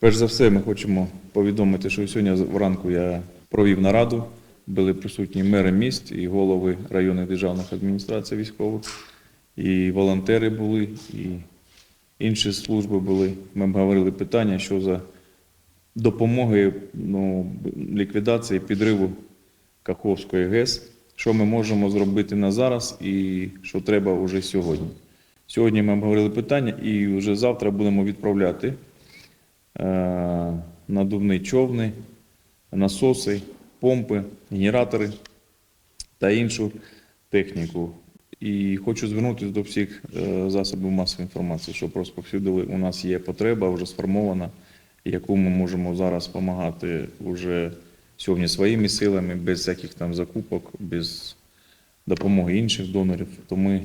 Перш за все, ми хочемо повідомити, що сьогодні вранку я провів нараду. Були присутні мери міст і голови районних державних адміністрацій військових, і волонтери були, і інші служби були. Ми обговорили питання, що за допомоги ну, ліквідації підриву Каховської ГЕС, що ми можемо зробити на зараз і що треба вже сьогодні. Сьогодні ми обговорили питання і вже завтра будемо відправляти надувні човни, насоси, помпи, генератори та іншу техніку. І хочу звернутися до всіх е, засобів масової інформації, щоб розповсюдили. У нас є потреба вже сформована, яку ми можемо зараз допомагати вже сьогодні своїми силами, без всяких там закупок, без допомоги інших донорів. Тому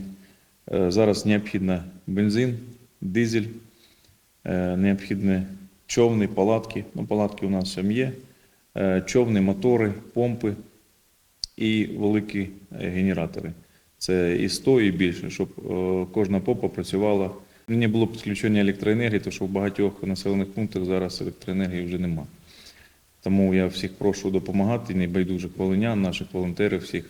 е, зараз необхідно бензин, дизель, е, необхідні човни, палатки. Ну, палатки у нас там є, е, човни, мотори, помпи і великі е, генератори. Це і 100, і більше, щоб е, кожна попа працювала. Не було підключення електроенергії, тому що в багатьох населених пунктах зараз електроенергії вже нема. Тому я всіх прошу допомагати, небайдужих волинян, наших волонтерів, всіх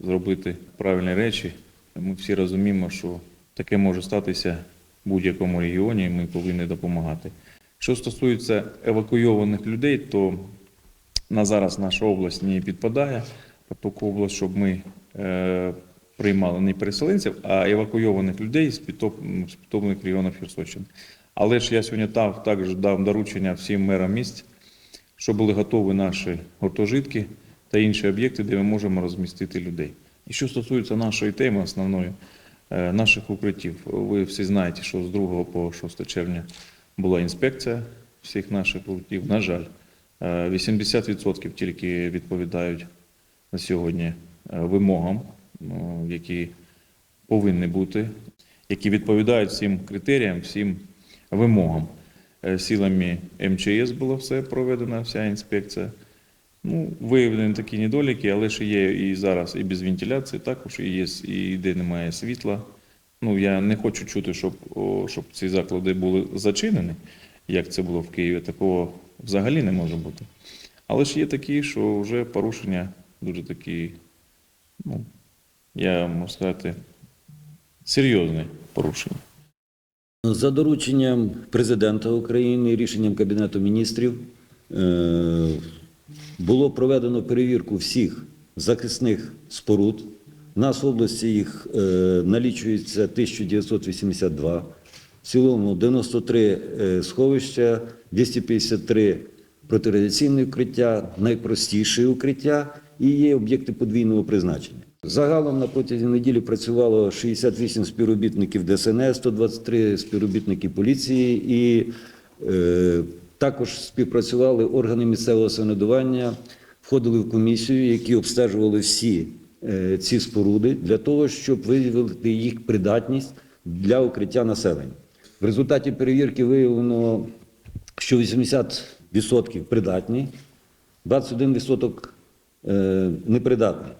зробити правильні речі. Ми всі розуміємо, що таке може статися в будь-якому регіоні, і ми повинні допомагати. Що стосується евакуйованих людей, то на зараз наша область не підпадає під таку область, щоб ми е, приймали не переселенців, а евакуйованих людей з підтоп- з підтоплених регіонів Херсонщини. Але ж я сьогодні так, також дав доручення всім мерам місць, щоб були готові наші гуртожитки та інші об'єкти, де ми можемо розмістити людей. І що стосується нашої теми основної, е, наших укриттів, ви всі знаєте, що з 2 по 6 червня була інспекція всіх наших укриттів. На жаль, е, 80% тільки відповідають на сьогодні е, вимогам, ну, які повинні бути, які відповідають всім критеріям, всім вимогам. Е, Силами МЧС було все проведено, вся інспекція. Ну, виявлені такі недоліки, але ж є і зараз і без вентиляції, також і є, і де немає світла. Ну, я не хочу чути, щоб, о, щоб ці заклади були зачинені, як це було в Києві. Такого взагалі не може бути. Але ж є такі, що вже порушення дуже такі, ну, я можу сказати, серйозні порушення. За дорученням президента України, рішенням Кабінету міністрів, е, було проведено перевірку всіх захисних споруд. Нас в області їх е, налічується 1982, в цілому 93 е, сховища, 253 протирадіаційні укриття, найпростіші укриття і є об'єкти подвійного призначення. Загалом на протязі неділі працювало 68 співробітників ДСНС, 123 співробітники поліції і е, також співпрацювали органи місцевого самоврядування, входили в комісію, які обстежували всі ці споруди для того, щоб виявити їх придатність для укриття населення. В результаті перевірки виявлено, що 80% придатні, 21% е, непридатні.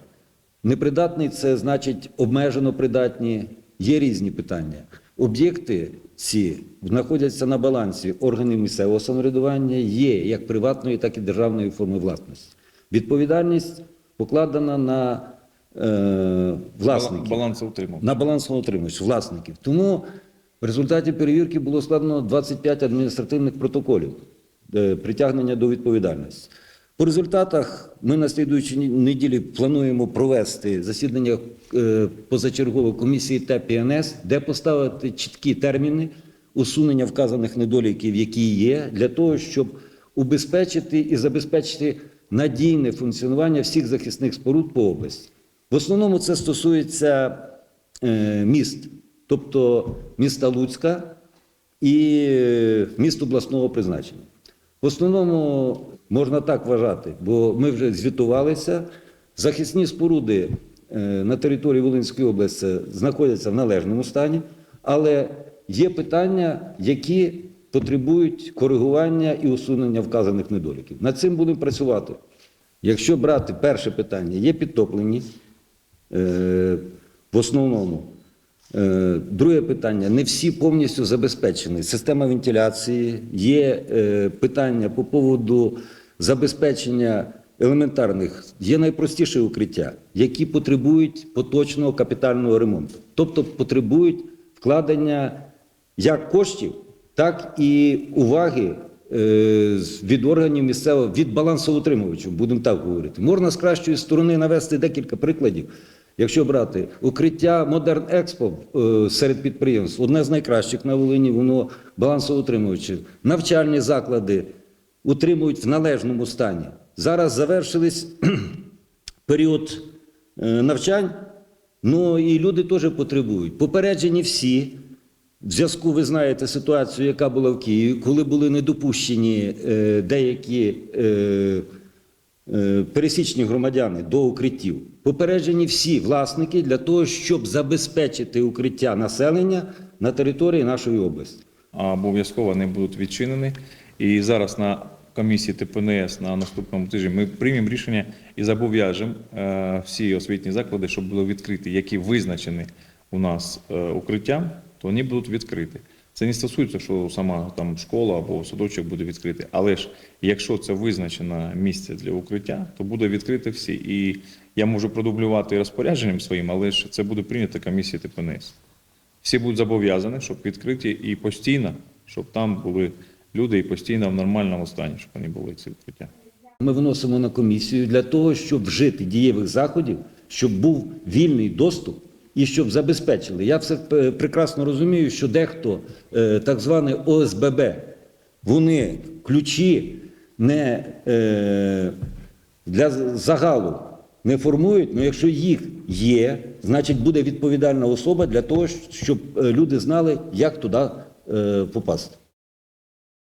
Непридатний це значить обмежено придатні. Є різні питання. Об'єкти ці знаходяться на балансі органів місцевого самоврядування, є як приватної, так і державної форми власності. Відповідальність покладена на е, власників. Балансоутримувач. На балансоутримувач, власників. Тому в результаті перевірки було складено 25 адміністративних протоколів е, притягнення до відповідальності. По результатах ми на слідуючій неділі плануємо провести засідання е, позачергової комісії ТЕП-НС, де поставити чіткі терміни усунення вказаних недоліків, які є, для того, щоб убезпечити і забезпечити надійне функціонування всіх захисних споруд по області. В основному це стосується е, міст, тобто міста Луцька і е, міст обласного призначення. В основному можна так вважати, бо ми вже звітувалися. Захисні споруди е, на території Волинської області знаходяться в належному стані, але є питання, які потребують коригування і усунення вказаних недоліків. Над цим будемо працювати. Якщо брати перше питання, є підтоплені в основному. Е, Друге питання: не всі повністю забезпечені. Система вентиляції, є е, питання по поводу забезпечення елементарних, є найпростіше укриття, які потребують поточного капітального ремонту, тобто потребують вкладення як коштів, так і уваги е, від органів місцевого, від балансоутримувачів, будемо так говорити. Можна з кращої сторони навести декілька прикладів. Якщо брати укриття Модерн Експо серед підприємств, одне з найкращих на Волині, воно балансоутримуюче. Навчальні заклади утримують в належному стані. Зараз завершились період е, навчань, ну і люди теж потребують. Попереджені всі. В зв'язку, ви знаєте ситуацію, яка була в Києві, коли були недопущені е, деякі е, пересічні громадяни до укриттів. Попереджені всі власники для того, щоб забезпечити укриття населення на території нашої області. обов'язково не будуть відчинені. І зараз на комісії ТПНС на наступному тижні ми приймемо рішення і зобов'яжемо е, всі освітні заклади, щоб були відкриті, які визначені у нас е, укриттям, то вони будуть відкриті. Це не стосується, що сама там школа або садочок буде відкритий. Але ж якщо це визначено місце для укриття, то буде відкрити всі. І я можу продублювати розпорядженням своїм, але ж це буде прийнято комісією ТПНС. Всі будуть зобов'язані, щоб відкриті і постійно, щоб там були люди і постійно в нормальному стані, щоб вони були ці укриття. Ми виносимо на комісію для того, щоб вжити дієвих заходів, щоб був вільний доступ і щоб забезпечили. Я все е, прекрасно розумію, що дехто е, так зване ОСББ, вони ключі не е, для загалу не формують, але якщо їх є, значить буде відповідальна особа для того, щоб люди знали, як туди попасти.